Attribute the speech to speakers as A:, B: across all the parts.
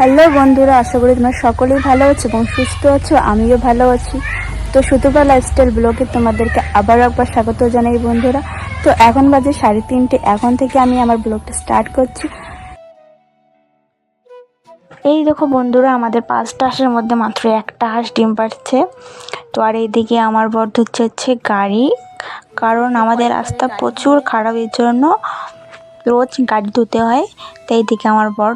A: Hello বন্ধুরা, আশা করি তোমরা সকলেই ভালো আছো এবং সুস্থ আছো, আমিও ভালো আছি। তো সুতপা লাইফস্টাইল ব্লগে তোমাদেরকে আবার একবার স্বাগত জানাই বন্ধুরা। তো এখন বাজে সাড়ে তিনটে, এখন থেকে আমি আমার ব্লগটা স্টার্ট করছি। এই দেখো বন্ধুরা, আমাদের পাঁচটা হাঁসের মধ্যে মাত্র একটা হাঁস ডিম পাচ্ছে তো আর এইদিকে আমার বর ধুচ্ছে হচ্ছে গাড়ি, কারণ আমাদের রাস্তা প্রচুর খারাপ এর জন্য রোজ গাড়ি ধুতে হয়। তাই এইদিকে আমার বর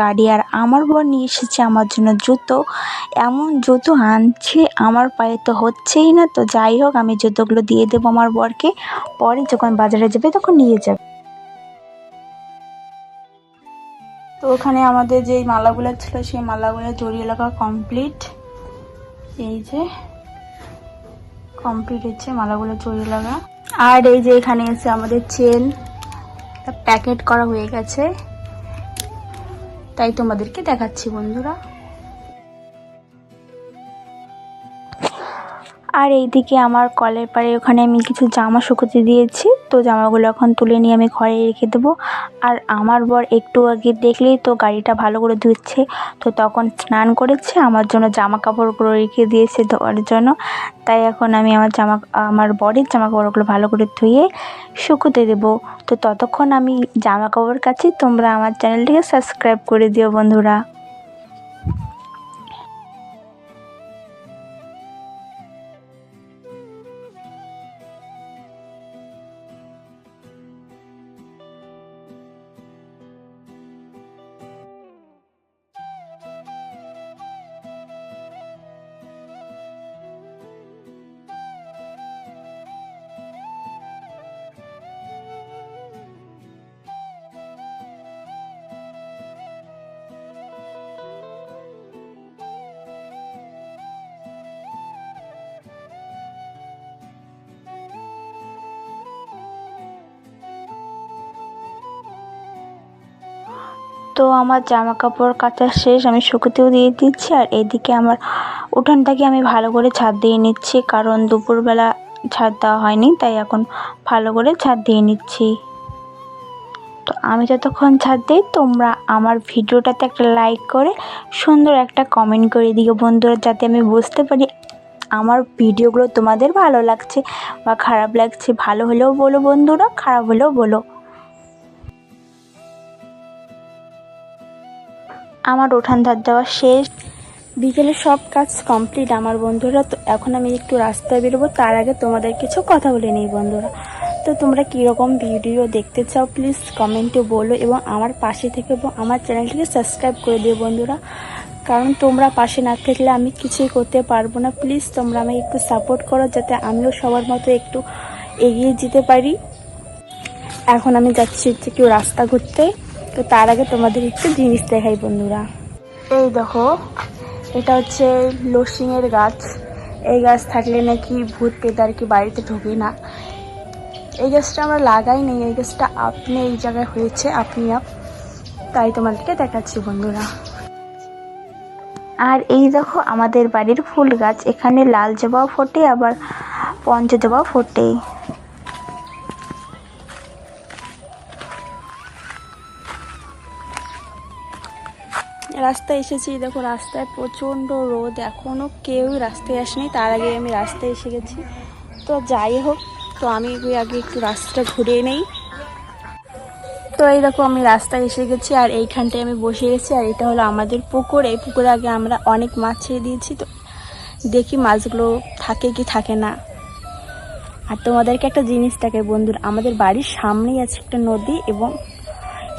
A: গাড়ি আর আমার বর নিয়ে এসেছে আমার জন্য জুতো। এমন জুতো আনছে আমার পায়ে তো হচ্ছেই না। তো যাই হোক, আমি জুতোগুলো দিয়ে দেবো আমার বরকে। পরে যখন বাজারে যাবে তখন নিয়ে যাবে। তো ওখানে আমাদের যে মালাগুলো ছিল, সেই মালাগুলো জড়িয়ে লাগা কমপ্লিট এই যে কমপ্লিট হচ্ছে মালাগুলো জড়িয়ে লাগা আর এই যে এখানে এসে আমাদের চেন প্যাকেট করা হয়ে গেছে। তাই তোমাদেরকে দেখাচ্ছি বন্ধুরা। আর এইদিকে আমার কলের পাড়ে ওখানে আমি কিছু জামা শুকোতে দিয়েছি। তো জামাগুলো এখন তুলে নিয়ে আমি ঘরে রেখে দেবো। আর আমার বর একটু আগে দেখলেই তো গাড়িটা ভালো করে ধুচ্ছে। তো তখন স্নান করেছে, আমার জন্য জামা কাপড়গুলো রেখে দিয়েছে ধোয়ার জন্য। তাই এখন আমি আমার জামা, আমার বরের জামা কাপড়গুলো ভালো করে ধুয়ে শুকোতে দেবো। তো ততক্ষণ আমি জামা কাপড় কাছে তোমরা আমার চ্যানেলটিকে সাবস্ক্রাইব করে দিও বন্ধুরা। তো আমার জামা কাপড় কাচা শেষ, আমি শুকোতেও দিয়ে দিচ্ছি আর এদিকে আমার উঠানটাকে আমি ভালো করে ছাদ দিয়ে নিচ্ছি কারণ দুপুরবেলা ছাদ দেওয়া হয়নি, তাই এখন ভালো করে ছাদ দিয়ে নিচ্ছি। তো আমি যতক্ষণ ছাদ দিই, তোমরা আমার ভিডিওটাতে একটা লাইক করে, সুন্দর একটা কমেন্ট করে দিও বন্ধুরা, যাতে আমি বুঝতে পারি আমার ভিডিওগুলো তোমাদের ভালো লাগছে বা খারাপ লাগছে। ভালো হলেও বলো বন্ধুরা, খারাপ হলেও বলো। আমার উঠান ধার দেওয়া শেষ। বিকেলে সব কাজ কমপ্লিট আমার বন্ধুরা। তো এখন আমি একটু রাস্তায় বেরোবো, তার আগে তোমাদের কিছু কথা বলে নিই বন্ধুরা। তো তোমরা কীরকম ভিডিও দেখতে চাও প্লিজ কমেন্টে বলো এবং আমার পাশে থেকে আমার চ্যানেলটিকে সাবস্ক্রাইব করে দিও বন্ধুরা। কারণ তোমরা পাশে না থাকলে আমি কিছুই করতে পারব না। প্লিজ তোমরা আমাকে একটু সাপোর্ট করো যাতে আমিও সবার মতো একটু এগিয়ে যেতে পারি। এখন আমি যাচ্ছি কেউ রাস্তা ঘুরতে। তো তার আগে তোমাদের একটু জিনিস দেখাই, বন্ধুরা। এই দেখো, এটা হচ্ছে লসিংয়ের গাছ। এই গাছ থাকলে নাকি ভূত পেতে আর কি বাড়িতে ঢোকে না। এই গাছটা আমরা লাগাই নেই, এই গাছটা আপনি এই জায়গায় হয়েছে, আপনি আপ। তাই তোমাদেরকে দেখাচ্ছি, বন্ধুরা। আর এই দেখো, আমাদের বাড়ির ফুল গাছ। এখানে লাল জবাও ফোটে, আবার পঞ্চ জবাও ফোটে। রাস্তায় এসেছি, দেখো রাস্তায় প্রচণ্ড রোদ এখনও কেউই রাস্তায় আসেনি, তার আগে আমি রাস্তায় এসে গেছি। তো যাই হোক, তো আমি ওই আগে একটু রাস্তাটা ঘুরে নেই। তো এই দেখো আমি রাস্তায় এসে গেছি, আর এইখানটায় আমি বসে গেছি, আর এটা হলো আমাদের পুকুর। এই পুকুরে আগে আমরা অনেক মাছ ছেড়ে দিয়েছি, তো দেখি মাছগুলো থাকে কি থাকে না। আর তোমাদেরকে একটা জিনিস থাকে বন্ধুরা, আমাদের বাড়ির সামনেই আছে একটা নদী, এবং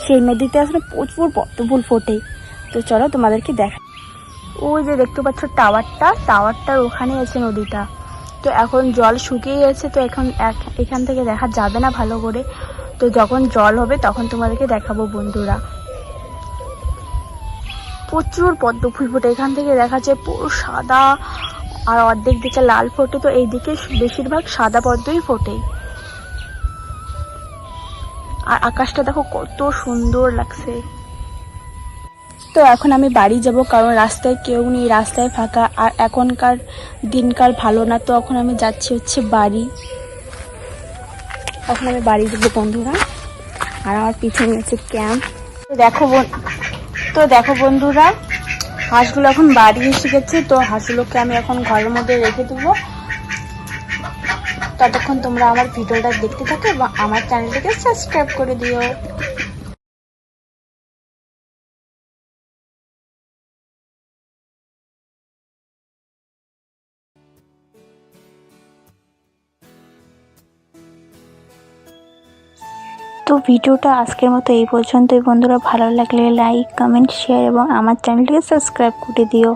A: সেই নদীতে আসলে প্রচুর পদ্মফুল ফোটে। তো চলো তোমাদেরকে দেখা ওই যে দেখতে পাচ্ছ টাওয়ারটা, টাওয়ারটার ওখানে আছে নদীটা। তো এখন জল শুকিয়ে গেছে, তো এখন এখান থেকে দেখা যাবে না ভালো করে। তো যখন জল হবে তখন তোমাদেরকে দেখাবো বন্ধুরা। প্রচুর পদ্ম ফুল ফোটে। এখান থেকে দেখা যায় পুরো সাদা আর অর্ধেক দিকে লাল ফোটে। তো এইদিকে বেশিরভাগ সাদা পদ্মই ফোটে। আর আকাশটা দেখো কত সুন্দর লাগছে। তো এখন আমি বাড়ি যাব, কারণ রাস্তায় কেউ নেই, রাস্তায় ফাঁকা, আর এখনকার দিনকাল ভালো না, তো এখন আমি যাচ্ছি হচ্ছে বাড়ি। এখন আমি বাড়ি যাব, বন্ধুরা। আর আমার পিছনে হচ্ছে ক্যাম্প। তো দেখো তো দেখো বন্ধুরা, হাঁসগুলো এখন বাড়ি এসে গেছে, তো হাঁসগুলোকে আমি এখন ঘরের মধ্যে রেখে দেবো। ততক্ষণ তোমরা আমার ভিডিওটা দেখতে থাকো এবং আমার চ্যানেলটাকে সাবস্ক্রাইব করে দিও। তো ভিডিওটা আজকের মতো এই পর্যন্তই। বন্ধুরা, ভালো লাগলে লাইক কমেন্ট শেয়ার এবং আমার চ্যানেলটিকে সাবস্ক্রাইব করে দিও।